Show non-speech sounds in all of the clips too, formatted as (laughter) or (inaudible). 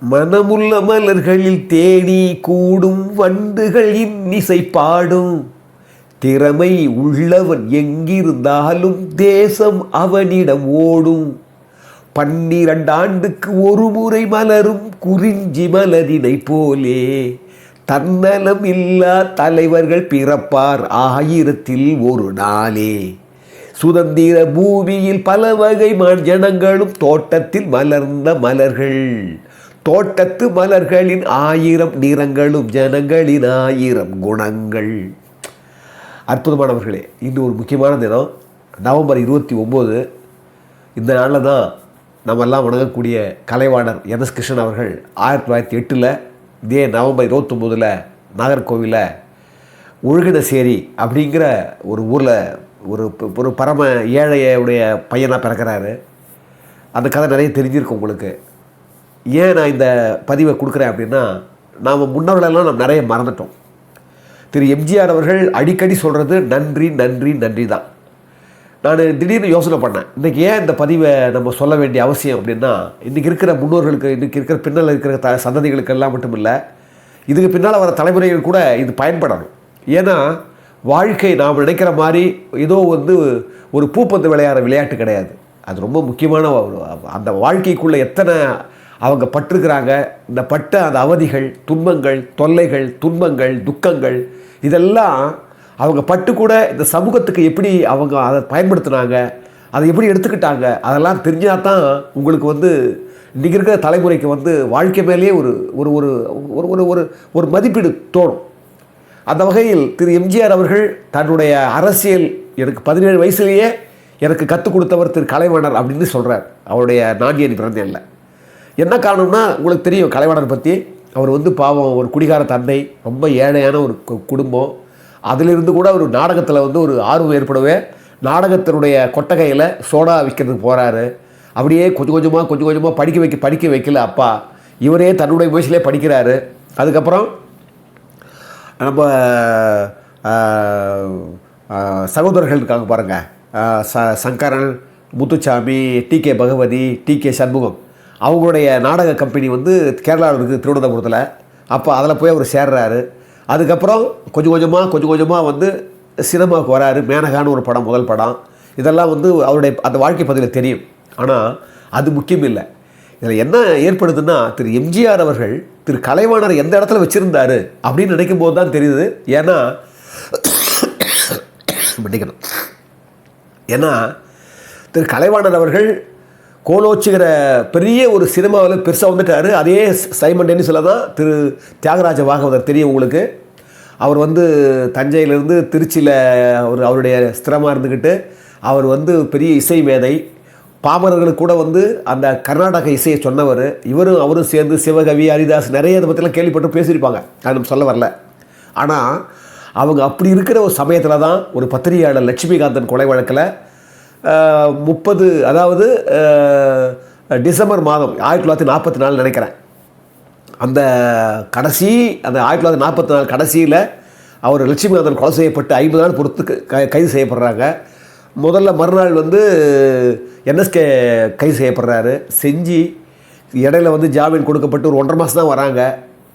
மனமுள்ள மலர்களில் தேடி கூடும் வண்டுகள் இன்னிசை பாடும். திறமை உள்ளவன் எங்கிருந்தாலும் தேசம் அவனிடம் ஓடும். பன்னிரண்டாண்டுக்கு ஒரு முறை மலரும் குறிஞ்சி மலரினை போலே. தன்னலம் இல்லா தலைவர்கள் பிறப்பார் ஆயிரத்தில் ஒரு நாளே. சுதந்திர பூமியில் பல வகை ஜனங்களும் தோட்டத்தில் மலர்ந்த மலர்கள். தோட்டத்து மலர்களின் ஆயிரம் நிறங்களும் ஜனங்களின் ஆயிரம் குணங்கள். அற்புதமானவர்களே இன்னும் ஒரு முக்கியமான தினம். நவம்பர் இருபத்தி ஒம்பது இந்த நாளில் தான் நம்ம எல்லாம் வணங்கக்கூடிய கலைவாணர் என் எஸ் கிருஷ்ணன் அவர்கள் ஆயிரத்தி தொள்ளாயிரத்தி எட்டில் இதே நவம்பர் இருபத்தொம்போதில் நாகர்கோவிலில் ஒழுகினசேரி அப்படிங்கிற ஒரு ஊரில் ஒரு ஒரு பரம ஏழையுடைய பையனாக பிறக்கிறாரு. அந்த கதை நிறைய தெரிஞ்சிருக்கு உங்களுக்கு. ஏன் நான் இந்த பதிவை கொடுக்குறேன் அப்படின்னா நாம் முன்னோர்களெல்லாம் நம்ம நிறைய மறந்துட்டோம். திரு எம்ஜிஆர் அவர்கள் அடிக்கடி சொல்கிறது நன்றி நன்றி நன்றி தான். நான் திடீர்னு யோசனை பண்ணேன். இன்றைக்கி ஏன் இந்த பதிவை நம்ம சொல்ல வேண்டிய அவசியம் அப்படின்னா இன்றைக்கி இருக்கிற முன்னோர்களுக்கு இன்றைக்கி இருக்கிற பின்னால் இருக்கிற த சந்ததிகளுக்கெல்லாம் மட்டும் இல்லை இதுக்கு பின்னால் வர தலைமுறைகள் கூட இது பயன்படணும். ஏன்னா வாழ்க்கை நாம் நினைக்கிற மாதிரி ஏதோ வந்து ஒரு பூப்பந்து விளையாடுற விளையாட்டு கிடையாது. அது ரொம்ப முக்கியமான அந்த வாழ்க்கைக்குள்ளே எத்தனை அவங்க பட்டிருக்கிறாங்க. இந்த பட்ட அந்த அவதிகள் துன்பங்கள் தொல்லைகள் துன்பங்கள் துக்கங்கள் இதெல்லாம் அவங்க பட்டு கூட இந்த சமூகத்துக்கு எப்படி அவங்க அதை பயன்படுத்தினாங்க அதை எப்படி எடுத்துக்கிட்டாங்க அதெல்லாம் தெரிஞ்சால் தான் உங்களுக்கு வந்து இன்றைக்கி இருக்கிற தலைமுறைக்கு வந்து வாழ்க்கை மேலேயே ஒரு ஒரு ஒரு ஒரு ஒரு ஒரு ஒரு மதிப்பீடு தோணும். அந்த வகையில் திரு எம்ஜிஆர் அவர்கள் தன்னுடைய அரசியல் எனக்கு பதினேழு வயசுலேயே எனக்கு கற்றுக் கொடுத்தவர் திரு கலைவாணர் அப்படின்னு சொல்கிறார் அவருடைய நான்கியடி பிறந்தேன்ல என்ன காரணம்னா உங்களுக்கு தெரியும் கலைவாணர் பற்றி அவர் வந்து பாவம் ஒரு குடிகார தந்தை ரொம்ப ஏழையான ஒரு கு- குடும்பம். அதிலிருந்து கூட ஒரு நாடகத்தில் வந்து ஒரு ஆர்வம் ஏற்படவே நாடகத்தினுடைய கொட்டகையில் சோடா விற்கிறதுக்கு போகிறாரு அப்படியே கொஞ்சம் கொஞ்சமாக கொஞ்சம் கொஞ்சமாக படிக்க வைக்க படிக்க வைக்கல அப்பா. இவரே தன்னுடைய முயற்சியிலே படிக்கிறாரு. அதுக்கப்புறம் நம்ம சகோதரர்கள் இருக்காங்க பாருங்கள் ச Sankaran Muthusamy T K Bhagavathi T K Shanmugam. அவங்களுடைய நாடக கம்பெனி வந்து கேரளாவில் இருக்குது திருவனந்தபுரத்தில். அப்போ அதில் போய் அவர் சேர்றாரு. அதுக்கப்புறம் கொஞ்சம் கொஞ்சமாக கொஞ்சம் கொஞ்சமாக வந்து சினிமாவுக்கு வராரு. மேனகான்னு ஒரு படம் முதல் படம். இதெல்லாம் வந்து அவருடைய அந்த வாழ்க்கை பதிவில் தெரியும். ஆனால் அது முக்கியம் இல்லை. இதில் என்ன ஏற்படுதுன்னா திரு எம்ஜிஆர் அவர்கள் திரு கலைவாணர் எந்த இடத்துல வச்சுருந்தாரு அப்படின்னு நினைக்கும் போது தான் தெரியுது. ஏன்னா (coughs) மன்னிக்கணும் ஏன்னா திரு கலைவாணர் அவர்கள் கோலோச்சுகிற பெரிய ஒரு சினிமாவில் பெருசாக வந்துட்டார். அதே சைமன் சொல்ல தான் திரு தியாகராஜ பாகவதர் தெரியும் உங்களுக்கு. அவர் வந்து தஞ்சையிலேருந்து திருச்சியில் அவர் அவருடைய ஸ்திரமாக இருந்துக்கிட்டு அவர் வந்து பெரிய இசை மேதை. பாமரர்களுக்கு கூட வந்து அந்த கர்நாடக இசையை சொன்னவர். இவரும் அவரும் சேர்ந்து சிவகவி ஹரிதாஸ் நிறைய இதை பற்றிலாம் கேள்விப்பட்டு பேசியிருப்பாங்க. அது நம்ம சொல்ல வரல. ஆனால் அவங்க அப்படி இருக்கிற ஒரு சமயத்தில் தான் ஒரு பத்திரிகையாளர் லட்சுமிகாந்தன் கொலை வழக்கில் முப்பது அதாவது டிசம்பர் மாதம் ஆயிரத்தி தொள்ளாயிரத்தி நாற்பத்தி நாலு நினைக்கிறேன். அந்த கடைசி அந்த ஆயிரத்தி தொள்ளாயிரத்தி நாற்பத்தி நாலு கடைசியில் அவர் லட்சுமிநாதன் கொலை செய்யப்பட்டு ஐம்பது நாள் பொறுத்து கைது செய்யப்படுறாங்க. முதல்ல மறுநாள் வந்து என்எஸ்கே கைது செய்யப்படுறாரு. செஞ்சு இடையில வந்து ஜாமீன் கொடுக்கப்பட்டு ஒரு ஒன்றரை மாதம் தான் வராங்க.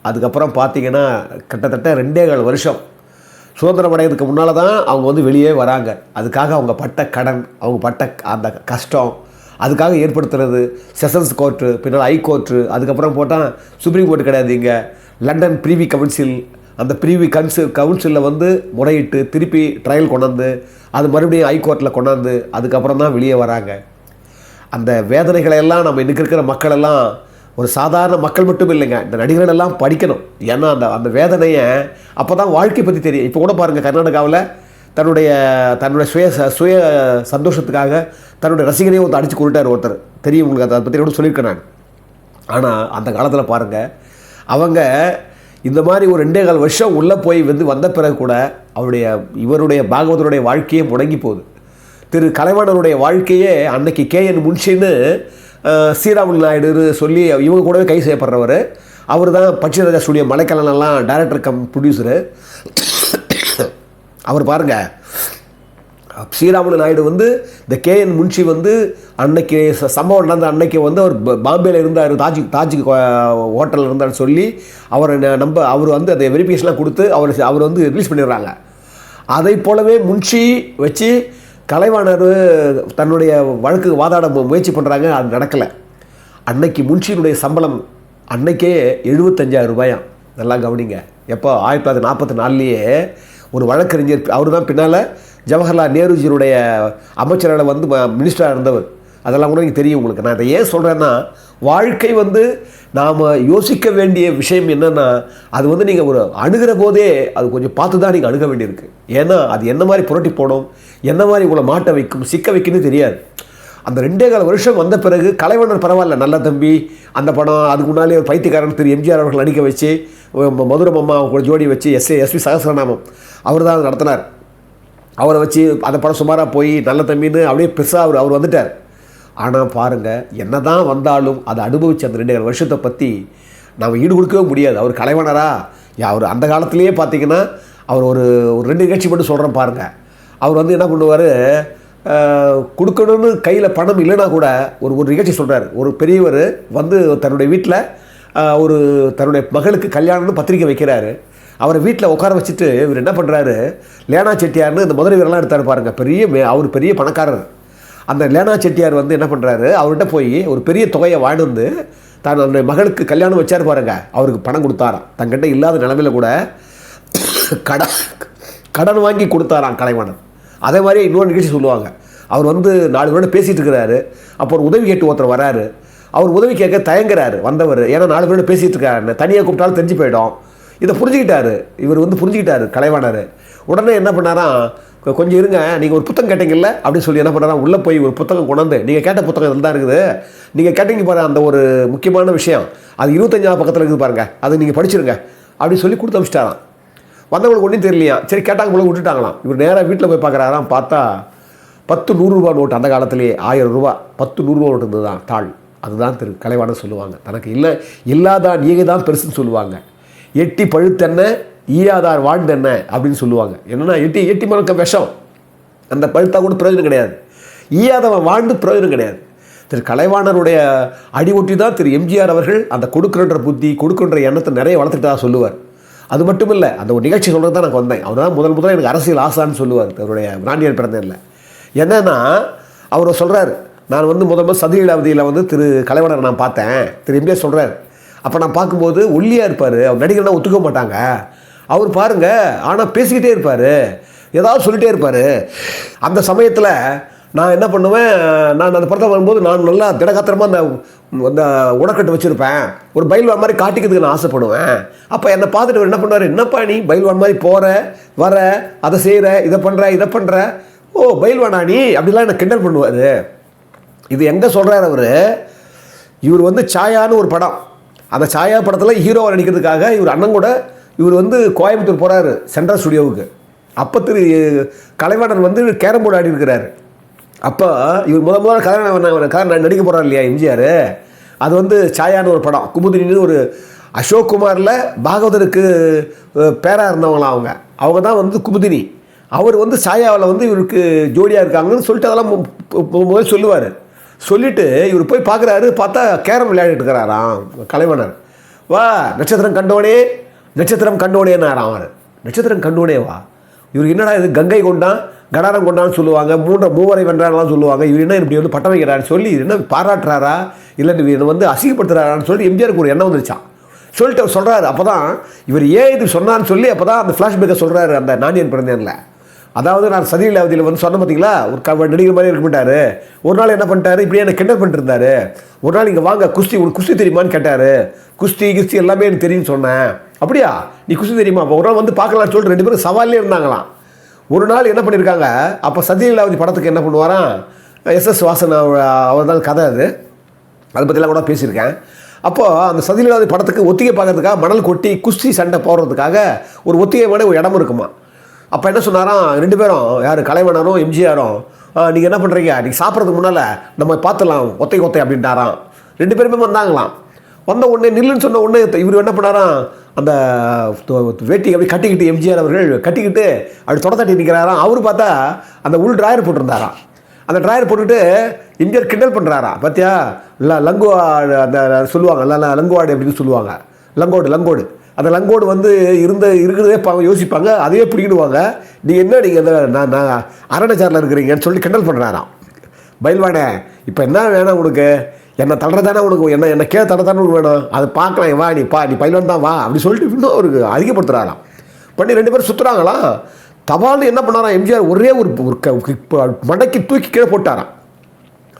அதுக்கப்புறம் பார்த்தீங்கன்னா கிட்டத்தட்ட ரெண்டே கால் வருஷம் சுதந்திரம் அடைகிறதுக்கு முன்னால் தான் அவங்க வந்து வெளியே வராங்க. அதுக்காக அவங்க பட்ட கடன் அவங்க பட்ட அந்த கஷ்டம் அதுக்காக ஏற்படுத்துறது செஷன்ஸ் கோர்ட்டு பின்னால் ஹை கோர்ட்டு அதுக்கப்புறம் போட்டால் சுப்ரீம் கோர்ட்டு கிடையாது இங்கே. லண்டன் ப்ரீவி கவுன்சில் அந்த ப்ரீவி கவுன்சில் கவுன்சிலில் வந்து முறையிட்டு திருப்பி ட்ரையல் கொண்டாந்து அது மறுபடியும் ஹை கோர்ட்டில் கொண்டாந்து அதுக்கப்புறம் தான் வெளியே வராங்க. அந்த வேதனைகளை எல்லாம் நம்ம இன்னைக்கு இருக்கிற மக்களெல்லாம் ஒரு சாதாரண மக்கள் மட்டும் இல்லைங்க. இந்த நடிகர்கள் எல்லாம் படிக்கணும். ஏன்னா அந்த அந்த வேதனையை அப்போ தான் வாழ்க்கை பற்றி தெரியும். இப்போ கூட பாருங்கள் கர்நாடகாவில் தன்னுடைய தன்னுடைய சுய ச- சுய சந்தோஷத்துக்காக தன்னுடைய ரசிகனையும் ஒருத்தர் அடித்து கொண்டுட்டார் ஒருத்தர். தெரியும் உங்களுக்கு அதை பற்றி கூட சொல்லியிருக்கேன் நான். ஆனால் அந்த காலத்தில் பாருங்கள் அவங்க இந்த மாதிரி ஒரு ரெண்டே கால் வருஷம் உள்ளே போய் வந்து வந்த பிறகு கூட அவருடைய இவருடைய பாகவதருடைய வாழ்க்கையே முடங்கி போகுது. திரு கலைவாணனுடைய வாழ்க்கையே அன்னைக்கு கே என் முன்ஷின்னு ஸ்ரீராமுலு நாயுடு சொல்லி இவங்க கூடவே கை செய்யப்படுறவர் அவர் தான் பட்சிராஜா ஸ்டுடியோ மலைக்கலனெல்லாம் டைரக்டர் கம் ப்ரொடியூசரு அவர் பாருங்கள் ஸ்ரீராமுலு நாயுடு வந்து இந்த கேஎன் முன்ஷி வந்து அன்னைக்கு ச- சம்பவம் நடந்த அன்னைக்கு வந்து அவர் பாம்பேயில் இருந்தார் தாஜ் தாஜ் ஹோட்டலில் இருந்தார்னு சொல்லி அவரை நம்ப அவர் வந்து அந்த வெரிஃபிகேஷன்லாம் கொடுத்து அவர் அவர் வந்து ரிலீஸ் பண்ணிடுறாங்க. அதை போலவே முன்ஷி வச்சு கலைவாணர் தன்னுடைய வழக்கு வாதாட முயற்சி பண்ணுறாங்க அது நடக்கலை. அன்னைக்கு முன்ஷியினுடைய சம்பளம் அன்னைக்கே எழுபத்தஞ்சாயிரம் ரூபாயாம். நல்லா கவனிங்க. எப்போ? ஆயிரத்தி தொள்ளாயிரத்தி நாற்பத்தி நாலுலேயே ஒரு வழக்கறிஞர் அவர் தான் பின்னால் ஜவஹர்லால் நேருஜியினுடைய அமைச்சரால் வந்து மினிஸ்டராக இருந்தவர். அதெல்லாம் கூட எனக்கு தெரியும் உங்களுக்கு. நான் இதை ஏன் சொல்கிறேன்னா வாழ்க்கை வந்து நாம் யோசிக்க வேண்டிய விஷயம் என்னென்னா அது வந்து நீங்கள் ஒரு அணுகிற போதே அது கொஞ்சம் பார்த்து தான் நீங்கள் அணுக வேண்டியிருக்கு. ஏன்னா அது என்ன மாதிரி புரட்டி போடும் என்ன மாதிரி உங்களை மாட்ட வைக்கும் சிக்க வைக்குன்னு தெரியாது. அந்த ரெண்டே கால வருஷம் வந்த பிறகு கலைவண்ணர் பரவாயில்ல நல்ல தம்பி அந்த படம் அதுக்கு முன்னாலே ஒரு பைத்தியக்காரன் திரு எம்ஜிஆர் அவர்கள் நடிக்க வச்சு ம- மதுரம் அம்மா அவங்க கூட ஜோடி வச்சு எஸ் எஸ்வி சகசரநாமம். அவர் தான் அதை நடத்தினார். அவரை வச்சு அந்த படம் சுமாராக போய் நல்ல தம்பின்னு அப்படியே பெருசாக அவர் அவர் வந்துட்டார். ஆனால் பாருங்கள் என்ன தான் வந்தாலும் அதை அனுபவித்த அந்த ரெண்டு வருஷத்தை பற்றி நாம் ஈடு கொடுக்கவே முடியாது. அவர் கலைவனரா? அவர் அந்த காலத்திலேயே பார்த்தீங்கன்னா அவர் ஒரு ஒரு ரெண்டு நிகழ்ச்சி மட்டும் சொல்கிறேன் பாருங்கள் அவர் வந்து என்ன பண்ணுவார்? கொடுக்கணும்னு கையில் பணம் இல்லைன்னா கூட ஒரு ஒரு நிகழ்ச்சி சொல்கிறார் ஒரு பெரியவர் வந்து தன்னுடைய வீட்டில் ஒரு தன்னுடைய மகளுக்கு கல்யாணம்னு பத்திரிக்கை வைக்கிறாரு. அவரை வீட்டில் உட்கார வச்சுட்டு இவர் என்ன பண்ணுறாரு லேனா செட்டியார்னு இந்த மதுரை வீரெல்லாம் எடுத்தாரு பாருங்கள் பெரிய அவர் பெரிய பணக்காரர். அந்த லேனா செட்டியார் வந்து என்ன பண்ணுறாரு அவர்கிட்ட போய் ஒரு பெரிய தொகையை வாங்கிட்டு வந்து தான் அந்த மகளுக்கு கல்யாணம் வச்சார் பாருங்க. அவருக்கு பணம் கொடுத்தாராம். தங்கிட்ட இல்லாத நிலமையில கூட கடன் கடன் வாங்கி கொடுத்தாராம் கலைவாணன் அதே மாதிரி இன்னொரு நிகழ்ச்சி சொல்லுவாங்க. அவர் வந்து நாலு பேரோட பேசிகிட்டு இருக்கிறாரு. அப்போ ஒரு உதவி கேட்டு ஒருத்தர் வராரு. அவர் உதவி கேட்க தயங்குறாரு வந்தவர். ஏன்னா நாலு பேரோட பேசிகிட்டு இருக்காரு தனியாக கூப்பிட்டாலும் தெரிஞ்சு போயிடும். இதை புரிஞ்சுக்கிட்டாரு. இவர் வந்து புரிஞ்சுக்கிட்டாரு கலைவாணர் உடனே என்ன பண்ணாராம்? கொஞ்சம் இருங்க நீங்கள் ஒரு புத்தகம் கேட்டீங்கல்ல? அப்படின்னு சொல்லி என்ன பண்ணுறாங்க உள்ளே போய் ஒரு புத்தகம் கொண்டாந்து நீங்கள் கேட்ட புத்தகம் இதில் தான் இருக்குது. நீங்கள் கேட்டீங்க பாரு அந்த ஒரு முக்கியமான விஷயம். அது இருபத்தஞ்சாவது பக்கத்தில் இருக்குது பாருங்கள் அதை நீங்கள் படிச்சிருங்க. அப்படின்னு சொல்லி கொடுத்து அமிச்சிட்டாராம். வந்தவங்களுக்கு ஒன்றும் தெரியலையா? சரி கேட்டாங்க போல விட்டுட்டாங்களாம். இவர் நேராக வீட்டில் போய் பார்க்குறாராம் பார்த்தா பத்து நூறுரூவா நோட்டு அந்த காலத்திலேயே ஆயிரம் ரூபா. பத்து நூறுரூவா நோட்டு இருந்தது தான் தாள். அதுதான் திரு கலைவாணன் சொல்லுவாங்க. தனக்கு இல்லை இல்லாதான் நீங்கள் தான் பெருசுன்னு சொல்லுவாங்க. எட்டி பழுத்தென்ன ஈயாதார் வாழ்ந்தென்ன அப்படின்னு சொல்லுவாங்க. என்னென்னா எட்டி எட்டி மறக்க விஷம். அந்த பழுத்தா கூட பிரயோஜனம் கிடையாது. ஈயாதவன் வாழ்ந்து பிரயோஜனம் கிடையாது. திரு கலைவாணருடைய அடி ஒட்டி தான் திரு எம்ஜிஆர் அவர்கள் அந்த கொடுக்குறன்ற புத்தி கொடுக்குன்ற எண்ணத்தை நிறைய வளர்த்துட்டதாக சொல்லுவார். அது மட்டும் இல்லை அந்த ஒரு நிகழ்ச்சி சொல்கிறது தான் நான் வந்தேன். அவர் தான் முதல் முதல்ல எனக்கு அரசியல் ஆசான்னு சொல்லுவார் அவருடைய பிராண்டியர் பிறந்தேன்ல என்னென்னா அவர் சொல்கிறார் நான் வந்து முதல் முதல் சதிலீலாவதியில் வந்து திரு கலைவாணர் நான் பார்த்தேன். திரு எம்ஜிஆர் சொல்கிறார் அப்போ நான் பார்க்கும்போது ஒல்லியாக இருப்பார். அவர் நடிகர்னா ஒத்துக்க மாட்டாங்க. அவர் பாருங்க ஆனால் பேசிக்கிட்டே இருப்பார். ஏதாவது சொல்லிகிட்டே இருப்பார். அந்த சமயத்தில் நான் என்ன பண்ணுவேன் நான் அந்த படத்தை வரும்போது நான் நல்லா திடகாத்திரமாக அந்த அந்த உடக்கட்டு வச்சுருப்பேன். ஒரு பயில்வான் மாதிரி காட்டிக்கிறதுக்கு நான் ஆசைப்படுவேன். அப்போ என்னை பார்த்துட்டு அவர் என்ன பண்ணுவார் என்னப்பா நீ பயில்வான் மாதிரி போகிற வர அதை செய்கிற இதை பண்ணுற இதை பண்ணுற ஓ பயில்வானா நீ? அப்படிலாம் என்னை கிண்டல் பண்ணுவார். இது எங்கே சொல்கிறார் அவர்? இவர் வந்து சாயான்னு ஒரு படம். அந்த சாயா படத்தில் ஹீரோவை நடிக்கிறதுக்காக இவர் அண்ணன் கூட இவர் வந்து கோயம்புத்தூர் போகிறாரு சென்ட்ரல் ஸ்டுடியோவுக்கு அப்போ திரு கலைவாணன் வந்து கேரம் போர்டு ஆடி இருக்கிறார். அப்போ இவர் முத முதல்ல கதை கதை நடிக்க போகிறார் இல்லையா எம்ஜிஆர்? அது வந்து சாயான்னு ஒரு படம். குமுதினின்னு ஒரு அசோக் குமாரில் பாகவதருக்கு பேராக இருந்தவங்களாம் அவங்க. அவங்க தான் வந்து குமுதினி. அவர் வந்து சாயாவில் வந்து இவருக்கு ஜோடியாக இருக்காங்கன்னு சொல்லிட்டு அதெல்லாம் முதல் முதல்ல சொல்லுவார். சொல்லிவிட்டு இவர் போய் பார்க்குறாரு பார்த்தா கேரம் விளையாடிட்டு இருக்கிறாராம் கலைவனர் வா நட்சத்திரம் கண்டோனே. நட்சத்திரம் கண்டோனேன்னாராம் அவர் நட்சத்திரம் கண்டோனே வா. இவர் என்னடா இது கங்கை கொண்டான் கடாரம் கொண்டான்னு சொல்லுவாங்க மூன்ற மூவரை வென்றான்லாம் சொல்லுவாங்க இவர் என்ன இப்படி வந்து பட்டம் வைக்கிறாரு சொல்லி இது என்ன பாராட்டுறாரா? இல்லை இவர் வந்து அசிங்கப்படுத்துறாரான்னு சொல்லி எம்ஜிஆருக்கு ஒரு எண்ணம் வந்துருச்சான் சொல்லிட்டு அவர் சொல்கிறாரு அப்போ தான் இவர் ஏன் இது சொன்னான்னு சொல்லி அப்போ தான் அந்த ஃப்ளாஷ்பேக்கை சொல்கிறாரு அந்த நானியன் பிறந்தேனில். அதாவது நான் சதிலீலாவதியில் வந்து சொன்ன பார்த்தீங்களா ஒரு க நடிகர் மாதிரி இருக்க மாட்டார் ஒரு நாள் என்ன பண்ணிட்டாரு இப்படியே என்ன கிண்டல் பண்ணிட்டு ஒரு நாள் இங்கே வாங்க குஸ்தி உங்களுக்கு குஸ்தி தெரியுமான்னு கேட்டார். குஸ்தி கிஸ்தி எல்லாமே எனக்கு தெரியும்னு சொன்னேன். அப்படியா? நீ குஷி தெரியுமா? அப்போ ஒரு நாள் வந்து பார்க்கலாம்னு சொல்லிட்டு ரெண்டு பேரும் சவாலே இருந்தாங்களாம். ஒரு நாள் என்ன பண்ணியிருக்காங்க அப்போ சதிலீலாவதி படத்துக்கு என்ன பண்ணுவாராம்? எஸ்எஸ் வாசன் அவர் தான் கதை அது. அதை பற்றிலாம் கூட பேசியிருக்கேன். அப்போது அந்த சதிலீலாவதி படத்துக்கு ஒத்திகை பார்க்கறதுக்காக மணல் கொட்டி குஸ்தி சண்டை போடுறதுக்காக ஒரு ஒத்திகை மாதிரி ஒரு இடம் இருக்குமா? அப்போ என்ன சொன்னாராம்? ரெண்டு பேரும் யார்? கலைவனரும் எம்ஜிஆரும் நீங்கள் என்ன பண்ணுறீங்க நீங்கள் சாப்பிட்றதுக்கு முன்னால் நம்ம பார்த்துலாம் ஒத்தை ஒத்தை அப்படின்ட்டாராம். ரெண்டு பேருமே வந்தாங்களாம். வந்த உடனே நில்லுன்னு சொன்ன உடனே இவர் என்ன பண்ணாராம்? அந்த வேட்டி அப்படி கட்டிக்கிட்டு எம்ஜிஆர் அவர்கள் கட்டிக்கிட்டு அப்படி தொட தட்டி நிற்கிறாராம் அவரு பார்த்தா அந்த உள் ட்ராயர் போட்டிருந்தாராம். அந்த ட்ராயர் போட்டுட்டு எம்ஜிஆர் கிண்டல் பண்ணுறாரா பார்த்தியா ல லங்குவாடு அந்த சொல்லுவாங்க இல்லை லங்குவாடு அப்படின்னு சொல்லுவாங்க. லங்கோடு லங்கோடு. அந்த லங்கோடு வந்து இருந்த இருக்கிறதே பா யோசிப்பாங்க அதையே பிடிக்கிடுவாங்க நீங்கள் என்ன நீங்கள் அந்த நான் நான் அரணச்சாரில் இருக்கிறீங்கன்னு சொல்லி கிண்டல் பண்ணுறாராம் பயில்வானே இப்போ என்ன வேணாம் உனக்கு? என்னை தள்ளுறதானே உனக்கு என்ன என்ன கே தள்ளுறதானே உனக்கு வேணும்? அதை பார்க்கலாம் வா நீ பா நீ பயில்வான் தான் வா அப்படி சொல்லிட்டு இன்னும் அவருக்கு அதிகப்படுத்துகிறாராம் பண்ணி ரெண்டு பேரும் சுற்றுறாங்களா தபால்னு என்ன பண்ணாராம் எம்ஜிஆர் ஒரே ஒரு ஒரு க- மடக்கி தூக்கி கீழே போட்டாராம்.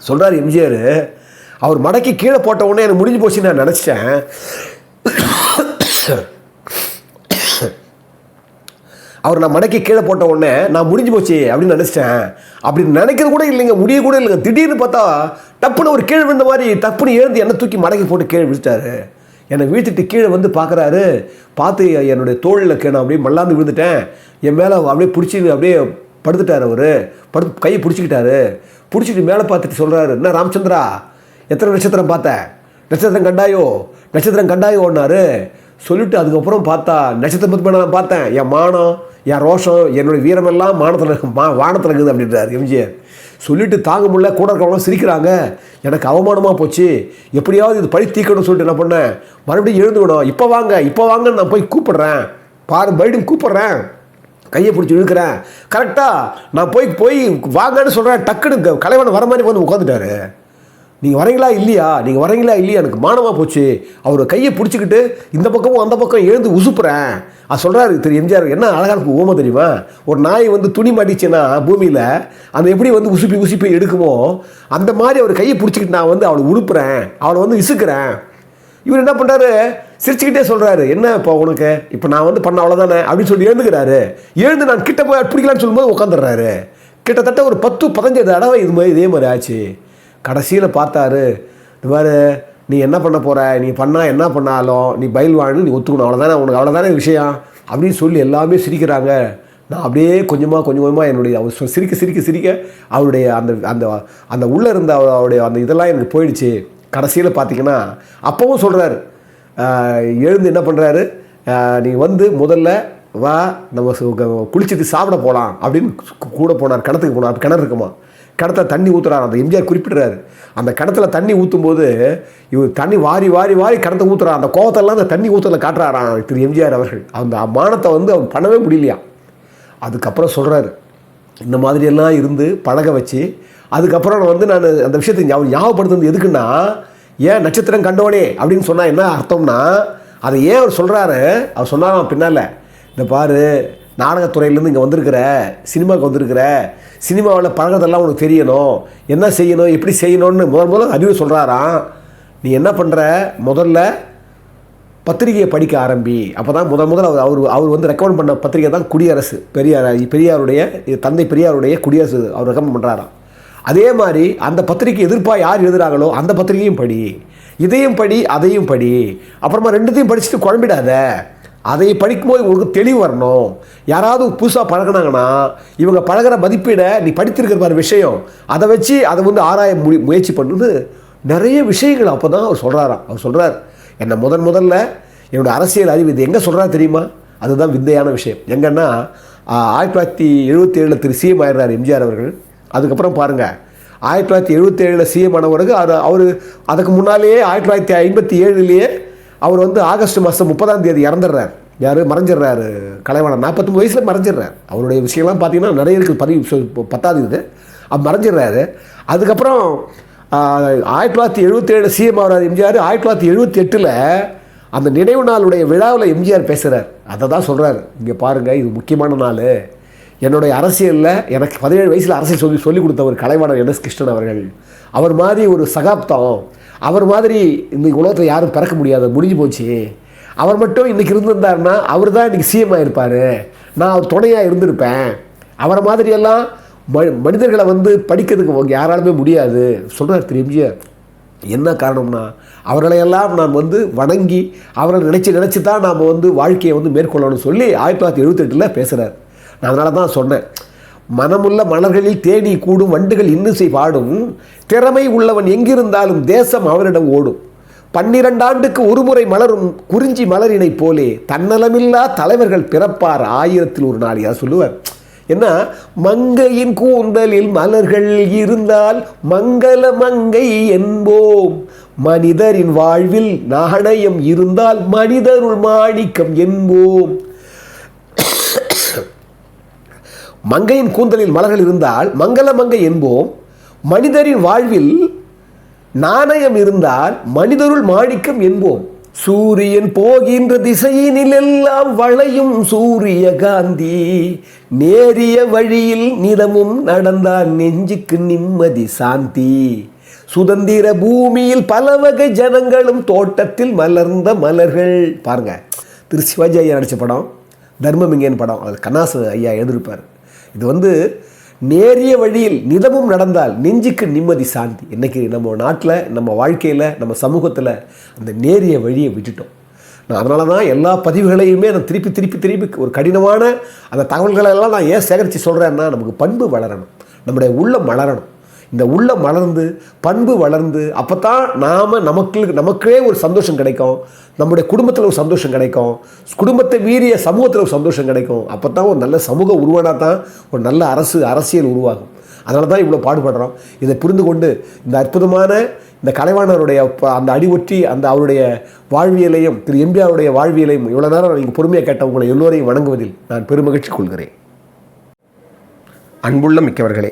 சொல்கிறார் எம்ஜிஆர் அவர் மடக்கி கீழே போட்ட உடனே எனக்கு முடிஞ்சு போச்சுன்னு நான் நினச்சேன் அவர் நான் மடக்கி கீழே போட்ட உடனே நான் முடிஞ்சு போச்சு அப்படின்னு நினச்சிட்டேன். அப்படி நினைக்கிறது கூட இல்லைங்க முடிய கூட இல்லைங்க. திடீர்னு பார்த்தா டப்புன்னு ஒரு கீழே விழுந்த மாதிரி டப்புன்னு எழுந்து என்னை தூக்கி மடக்கி போட்டு கீழே விழுச்சிட்டாரு என்னை வீழ்த்திட்டு கீழே வந்து பார்க்குறாரு. பார்த்து என்னுடைய தோளில் நான் அப்படியே மல்லாந்து விழுந்துட்டேன். என் மேலே அப்படியே பிடிச்சி அப்படியே படுத்துட்டார் அவர். படுத்து கையை பிடிச்சிக்கிட்டாரு. பிடிச்சிட்டு மேலே பார்த்துட்டு சொல்கிறாரு என்ன ராமச்சந்திரா எத்தனை நட்சத்திரம் பார்த்த? நட்சத்திரம் கண்டாயோ நட்சத்திரம் கண்டாயோன்னாரு. சொல்லிட்டு அதுக்கப்புறம் பார்த்தா நட்சத்திரம் பற்றி நான் பார்த்தேன். என் மானம் என் ரோஷம் என்னுடைய வீரமெல்லாம் மானத்தில் மா வானத்தில் இருக்குது அப்படின்றார் எம்ஜிஆர். சொல்லிவிட்டு தாங்க முடியல கூட இருக்கிறவங்களும் சிரிக்கிறாங்க. எனக்கு அவமானமாக போச்சு. எப்படியாவது இது பழி தீக்கணும்னு சொல்லிட்டு என்ன பண்ணேன்? மறுபடியும் எழுந்துக்கணும் இப்போ வாங்க இப்போ வாங்கன்னு நான் போய் கூப்பிடுறேன். பாரு மறுபடியும் கூப்பிட்றேன். கையை பிடிச்சி இழுக்கிறேன். கரெக்டாக நான் போய் போய் வாங்கன்னு சொல்கிறேன் டக்குன்னு க- கலைவன் வர மாதிரி வந்து உட்காந்துட்டாரு நீங்கள் வரீங்களா இல்லையா? நீங்கள் வரீங்களா இல்லையா? எனக்கு மானமாக போச்சு. அவர் கையை பிடிச்சிக்கிட்டு இந்த பக்கமும் அந்த பக்கம் எழுந்து உசுப்புறேன். அது சொல்கிறாரு திரு எம்ஜிஆர் என்ன அழகான ஓமை தெரியுமா? ஒரு நாய் வந்து துணி மாட்டிச்சுன்னா பூமியில் அந்த எப்படி வந்து உசுப்பி உசுப்பி எடுக்குமோ அந்த மாதிரி அவர் கையை பிடிச்சிக்கிட்டு நான் வந்து அவளை உடுப்புறேன் அவளை வந்து இசுக்கிறேன். இவர் என்ன பண்ணுறாரு சிரிச்சுக்கிட்டே சொல்கிறாரு என்ன இப்போ உனக்கு? இப்போ நான் வந்து பண்ண அவ்வளோதானே அப்படின்னு சொல்லி எழுந்துக்கிறாரு. எழுந்து நான் கிட்ட போய் பிடிக்கலான்னு சொல்லும்போது உட்காந்துடுறாரு. கிட்டத்தட்ட ஒரு பத்து பதினஞ்சு தடவை இது மாதிரி இதே மாதிரி ஆச்சு. கடைசியில் பார்த்தாரு இது மாதிரி நீ என்ன பண்ண போகிற நீ பண்ணால் என்ன பண்ணாலும் நீ பயில் வாழ்னு நீ ஒத்துக்கணும். அவ்வளோதானே உனக்கு? அவ்வளோதானே விஷயம்? அப்படின்னு சொல்லி எல்லாமே சிரிக்கிறாங்க. நான் அப்படியே கொஞ்சமாக கொஞ்சம் கொஞ்சமாக என்னுடைய அவர் சிரிக்க சிரிக்க சிரிக்க அவருடைய அந்த அந்த அந்த உள்ளே இருந்த அவருடைய அந்த இதெல்லாம் எனக்கு போயிடுச்சு. கடைசியில் பார்த்தீங்கன்னா அப்பவும் சொல்கிறாரு எழுந்து என்ன பண்ணுறாரு நீ வந்து முதல்ல வா நம்ம சு- க- குளிச்சுட்டு சாப்பிட போகலாம் அப்படின்னு கூட போனார் கிணத்துக்கு போனார் கிணறு இருக்குமா? கிணத்துல தண்ணி ஊற்றுறாரு அந்த எம்ஜிஆர் குறிப்பிடுறாரு. அந்த கிணத்துல தண்ணி ஊற்றும்போது இவர் தண்ணி வாரி வாரி வாரி கிணத்த ஊற்றுறாரு அந்த கோவத்தெல்லாம் அந்த தண்ணி ஊற்றல காட்டுறாராம் திரு எம்ஜிஆர் அவர்கள். அந்த மானத்தை வந்து அவர் பண்ணவே முடியலையா? அதுக்கப்புறம் சொல்கிறாரு இந்த மாதிரியெல்லாம் இருந்து பழக வச்சு அதுக்கப்புறம் நான் வந்து நான் அந்த விஷயத்தை அவர் ஞாபகப்படுத்துறது எதுக்குன்னா ஏன் நட்சத்திரம் கண்டோனே அப்படின்னு சொன்னால் என்ன அர்த்தம்னா அதை ஏன் அவர் சொல்கிறாரு அவர் சொன்னாராம் பின்னால் இந்த பாரு நாடகத்துறையிலேருந்து இங்கே வந்திருக்கிற சினிமாவுக்கு வந்திருக்கிற சினிமாவில் பழகிறதெல்லாம் உனக்கு தெரியணும். என்ன செய்யணும் எப்படி செய்யணும்னு முதல் முதல்ல அறிவு சொல்கிறாராம் நீ என்ன பண்ணுற முதல்ல பத்திரிகையை படிக்க ஆரம்பி. அப்போ தான் முதல் முதல் அவர் அவர் அவர் வந்து ரெக்கமெண்ட் பண்ண பத்திரிகை தான் குடியரசு. பெரியார் பெரியாருடைய தந்தை பெரியாருடைய குடியரசு அவர் ரெக்கமெண்ட் பண்ணுறாராம் அதே மாதிரி அந்த பத்திரிகை எதிர்ப்பாக யார் எழுதுறாங்களோ அந்த பத்திரிகையும் படி. இதையும் படி அதையும் படி. அப்புறமா ரெண்டுத்தையும் படிச்சுட்டு குழம்பிடாத. அதை படிக்கும்போது உங்களுக்கு தெளிவு வரணும். யாராவது புதுசாக பழகுனாங்கன்னா இவங்க பழகுற மதிப்பீடை நீ படித்திருக்கிற மாதிரி விஷயம் அதை வச்சு அதை வந்து ஆராய முடி முயற்சி பண்ணுறது நிறைய விஷயங்கள் அப்போ தான் அவர் சொல்கிறாராம் அவர் சொல்கிறார் என்னை முதன் முதல்ல என்னோடய அரசியல் அறிவு இது எங்கே சொல்கிறா தெரியுமா? அதுதான் விந்தையான விஷயம். எங்கன்னா ஆயிரத்தி தொள்ளாயிரத்தி எழுபத்தி ஏழில் திரு சிஎம் ஆயிடுறார் எம்ஜிஆர் அவர்கள். அதுக்கப்புறம் பாருங்கள் ஆயிரத்தி தொள்ளாயிரத்தி எழுபத்தி ஏழில் சிஎம் ஆனவருக்கு அவர் அவர் அதுக்கு முன்னாலேயே ஆயிரத்தி தொள்ளாயிரத்தி ஐம்பத்தி ஏழுலேயே அவர் வந்து ஆகஸ்ட் மாதம் முப்பதாம் தேதி இறந்துடுறார். யார்? மறைஞ்சிடுறாரு. கலைவாணர் நாற்பத்தொம்பது வயசில் மறைஞ்சிடுறார். அவருடைய விஷயம்லாம் பார்த்தீங்கன்னா நிறைய இருக்குது. பதிவு சொ- பத்தாவது இது அவர் மறைஞ்சிடுறாரு. அதுக்கப்புறம் ஆயிரத்தி தொள்ளாயிரத்தி எழுபத்தேழு சிஎம் ஆகிறார் எம்ஜிஆர் ஆயிரத்தி தொள்ளாயிரத்தி எழுபத்தி எட்டில் அந்த நினைவு நாளுடைய விழாவில் எம்ஜிஆர் பேசுகிறார் அதை தான் சொல்கிறார் இங்கே பாருங்கள் இது முக்கியமான நாள். என்னுடைய அரசியலில் எனக்கு பதினேழு வயசில் அரசியல் சொல்லி சொல்லிக் கொடுத்தவர் கலைவாணர் என் எஸ் கிருஷ்ணன் அவர்கள். அவர் மாதிரி ஒரு சகாப்தம். அவர் மாதிரி இன்றைக்கி உலகத்தில் யாரும் பிறக்க முடியாது முடிஞ்சு போச்சு. அவர் மட்டும் இன்றைக்கி இருந்திருந்தாருன்னா அவர் தான் இன்றைக்கி சிஎம் ஆகிருப்பார் நான் அவர் துணையாக இருந்திருப்பேன். அவரை மாதிரியெல்லாம் ம மனிதர்களை வந்து படிக்கிறதுக்கு யாராலுமே முடியாது. சொல்கிறார் திரு எம்ஜிஆர். என்ன காரணம்னா அவர்களையெல்லாம் நான் வந்து வணங்கி அவர்களை நினச்சி நினச்சி தான் நாம் வந்து வாழ்க்கையை வந்து மேற்கொள்ளணும்னு சொல்லி ஆயிரத்தி தொள்ளாயிரத்தி எழுபத்தெட்டில் பேசுகிறார் நான் அதனால தான் சொன்னேன். மனமுள்ள மலர்களில் தேடி கூடும் வண்டுகள் இன்னிசை பாடும். திறமை உள்ளவன் எங்கிருந்தாலும் தேசம் அவனிடம் ஓடும். பன்னிரண்டாண்டுக்கு ஒருமுறை மலரும் குறிஞ்சி மலரினை போலே தன்னலமில்லா தலைவர்கள் பிறப்பார் ஆயிரத்தில் ஒரு நாள் யார் சொல்லுவார். என்ன? மங்கையின் கூந்தலில் மலர்கள் இருந்தால் மங்கள மங்கை என்போம். மனிதரின் வாழ்வில் நாணயம் இருந்தால் மனிதருள் மாணிக்கம் என்போம். மங்கையின் கூந்தலில் மலர்கள் இருந்தால் மங்கள மங்கை என்போம். மனிதரின் வாழ்வில் நாணயம் இருந்தால் மனிதருள் மாணிக்கம் என்போம். சூரியன் போகின்ற திசையினில் எல்லாம் வளையும் சூரிய காந்தி. நேரிய வழியில் நிதமும் நடந்தால் நெஞ்சுக்கு நிம்மதி சாந்தி. சுதந்திர பூமியில் பல வகை ஜனங்களும் தோட்டத்தில் மலர்ந்த மலர்கள். பாருங்க திரு சிவாஜி ஐயா நடித்த படம் தர்மமிங்கன் படம் அது கண்ணாசு ஐயா எழுதியிருப்பார். இது வந்து நேரிய வழியில் நிதமும் நடந்தால் நெஞ்சுக்கு நிம்மதி சாந்தி. இன்றைக்கி நம்ம நாட்டில் நம்ம வாழ்க்கையில் நம்ம சமூகத்தில் அந்த நேரிய வழியை விட்டுட்டோம். நான் அதனால தான் எல்லா பதிவுகளையுமே நான் திருப்பி திருப்பி திருப்பி ஒரு கடினமான அந்த தகவல்களெல்லாம் நான் ஏன் சேகரித்து சொல்கிறேன்னா நமக்கு பண்பு வளரணும். நம்முடைய உள்ளம் வளரணும். இந்த உள்ளம் வளர்ந்து பண்பு வளர்ந்து அப்போ தான் நாம் நமக்கு நமக்கே ஒரு சந்தோஷம் கிடைக்கும். நம்முடைய குடும்பத்தில் ஒரு சந்தோஷம் கிடைக்கும். குடும்பத்தை மீறிய சமூகத்தில் ஒரு சந்தோஷம் கிடைக்கும். அப்போ தான் ஒரு நல்ல சமூகம் உருவானா தான் ஒரு நல்ல அரசு அரசியல் உருவாகும். அதனால தான் இவ்வளோ பாடுபடுறோம். இதை புரிந்து கொண்டு இந்த அற்புதமான இந்த கலைவாணருடைய அந்த அடிவொற்றி அந்த அவருடைய வாழ்வியலையும் திரு எம்பியாருடைய வாழ்வியலையும் இவ்வளோ நேரம் நீங்கள் பொறுமையாக கேட்ட உங்களை எல்லோரையும் வணங்குவதில் நான் பெருமகிழ்ச்சி கொள்கிறேன். அன்புள்ள மிக்கவர்களே